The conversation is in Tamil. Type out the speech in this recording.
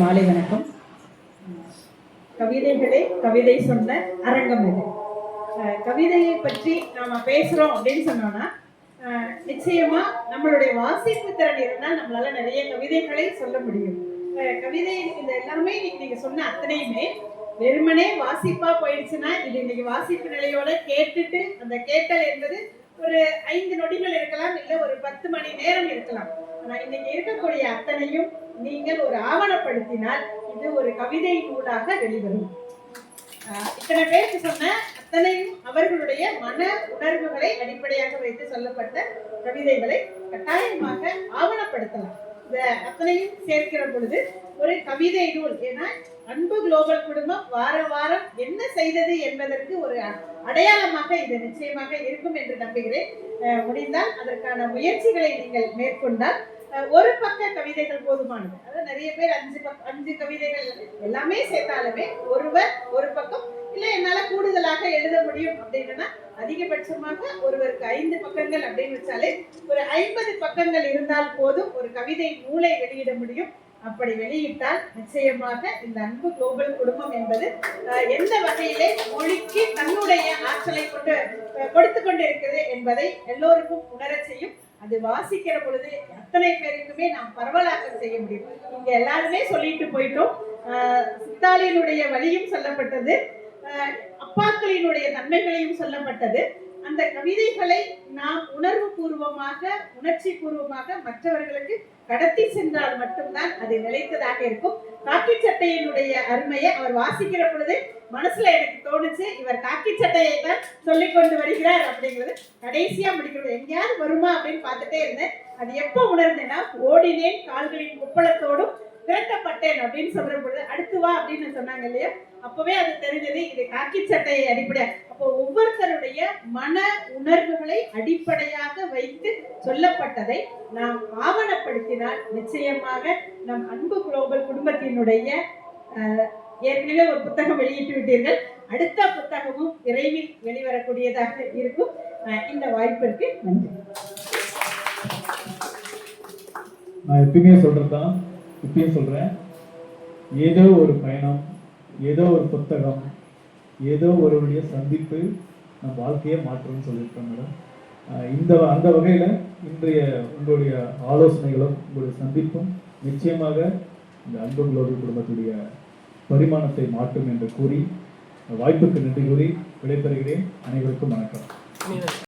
மாலை வணக்கம். கவிதைகளே கவிதை சொன்ன அரங்கம் இது கவிதையை பற்றி நாம பேசுறோம் அப்படின்னு சொன்னோம்னா அஹ் நிச்சயமா நம்மளுடைய வாசிப்பு திறன் இருந்தால் நம்மளால நிறைய கவிதைகளை சொல்ல முடியும். கவிதை இந்த எல்லாமே இன்னைக்கு நீங்க சொன்ன அத்தனையுமே வெறுமனே வாசிப்பா போயிடுச்சுன்னா இது இன்னைக்கு வாசிப்பு நிலையோட கேட்டுட்டு அந்த கேட்டல் என்பது ஒரு ஐந்து நொடிகள் இருக்கலாம் இல்ல ஒரு பத்து மணி நேரம் இருக்கலாம். ஆனா இன்னைக்கு இருக்கக்கூடிய அத்தனையும் நீங்கள் ஒரு ஆவணப்படுத்தினால் இது ஒரு கவிதை நூலாக வெளிவரும். ஆஹ் இத்தனை பேருக்கு சொன்ன அத்தனையும் அவர்களுடைய மன உணர்வுகளை அடிப்படையாக வைத்து சொல்லப்பட்ட கவிதைகளை கட்டாயமாக ஆவணப்படுத்தலாம். அத்தனையும் சேர்க்கிற பொழுது ஒரு கவிதை நூல். ஏன்னா அன்பு குளோபல் குடும்பம் வார வாரம் என்ன செய்தது என்பதற்கு ஒரு அடையாளமாக இது நிச்சயமாக இருக்கும் என்று நம்புகிறேன். முடிந்தால் அதற்கான முயற்சிகளை நீங்கள் மேற்கொண்டால் ஒரு பக்க கவிதைகள் போதுமானது. அதாவது நிறைய பேர் அஞ்சு பக் அஞ்சு கவிதைகள் எல்லாமே சேர்த்தாலுமே ஒருவர் ஒரு பக்கம் இல்ல என்னால கூடுதலாக எழுத முடியும் அப்படின்னா அதிகபட்சமாக ஒருவருக்கு ஐந்து பக்கங்கள் அப்படின்னு வச்சாலே ஒரு ஐம்பது பக்கங்கள் இருந்தால் போதும் ஒரு கவிதை நூலை வெளியிட முடியும். அப்படி வெளியிட்டால் நிச்சயமாக இந்த அன்பு குளோபல் குடும்பம் என்பது அஹ், எந்த வகையிலே மொழிக்கு தன்னுடைய ஆற்றலை கொண்டு அஹ், கொடுத்து கொண்டிருக்கிறது என்பதை எல்லோருக்கும் உணரச் செய்யும். அது வாசிக்கிற பொழுது அத்தனை பேருக்குமே நாம் பரவலாக்கம் செய்ய முடியும். இங்க எல்லாருமே சொல்லிட்டு போயிட்டோம். ஆஹ் சித்தாளியினுடைய வழியும் சொல்லப்பட்டது. அப்பாக்களினுடைய நன்மைகளையும் சொல்லப்பட்டது. அந்த கவிதைகளை நாம் உணர்வு பூர்வமாக உணர்ச்சி பூர்வமாக மற்றவர்களுக்கு கடத்தி சென்றால் மட்டும்தான் அது நிலைத்ததாக இருக்கும். காக்கி சட்டையினுடைய அருமையை அவர் வாசிக்கிற பொழுது மனசுல எனக்கு தோணுச்சு இவர் காக்கி சட்டையை தான் சொல்லி கொண்டு வருகிறார் அப்படிங்கிறது கடைசியா முடிக்கிறது. எங்கேயாவது வருமா அப்படின்னு பார்த்துட்டே இருந்தேன். அது எப்போ உணர்ந்தேன்னா ஓடினேன் கால்களின் உப்பளத்தோடும் திரட்டப்பட்டேன் அப்படின்னு சொல்ற பொழுது அடுத்து வா அப்படின்னு சொன்னாங்க இல்லையா? அப்பவே அது தெரிஞ்சது இது காக்கி சட்டையை அடிப்படை அப்போ ஒவ்வொருத்தருடைய மன உணர்வுகளை அடிப்படையாக வைத்து சொல்லப்பட்டதை நாம் ஆவணப்படுத்தினால் நிச்சயமாக நம் அன்பு குளோபல் குடும்பத்தினுடைய ஏற்கனவே ஒரு புத்தகம் வெளியிட்டு விட்டீர்கள். அடுத்த புத்தகமும் விரைவில் வெளிவரக்கூடியதாக இருக்கும். இந்த வாய்ப்பிற்கு நன்றி. நான் எப்பயுமே சொல்றதுதான் இப்பயும் சொல்றேன். ஏதோ ஒரு பயணம் ஏதோ ஒரு புத்தகம் ஏதோ ஒருவருடைய சந்திப்பு நம் வாழ்க்கையை மாற்றும்னு சொல்லியிருக்கோம் மேடம். இந்த அந்த வகையில் இன்றைய உங்களுடைய ஆலோசனைகளும் உங்களுடைய சந்திப்பும் நிச்சயமாக இந்த அன்பு குளோபல் குடும்பத்துடைய பரிமாணத்தை மாற்றும் என்று கூறி வாய்ப்புக்கு நன்றி கூறி விடைபெறுகிறேன். அனைவருக்கும் வணக்கம்.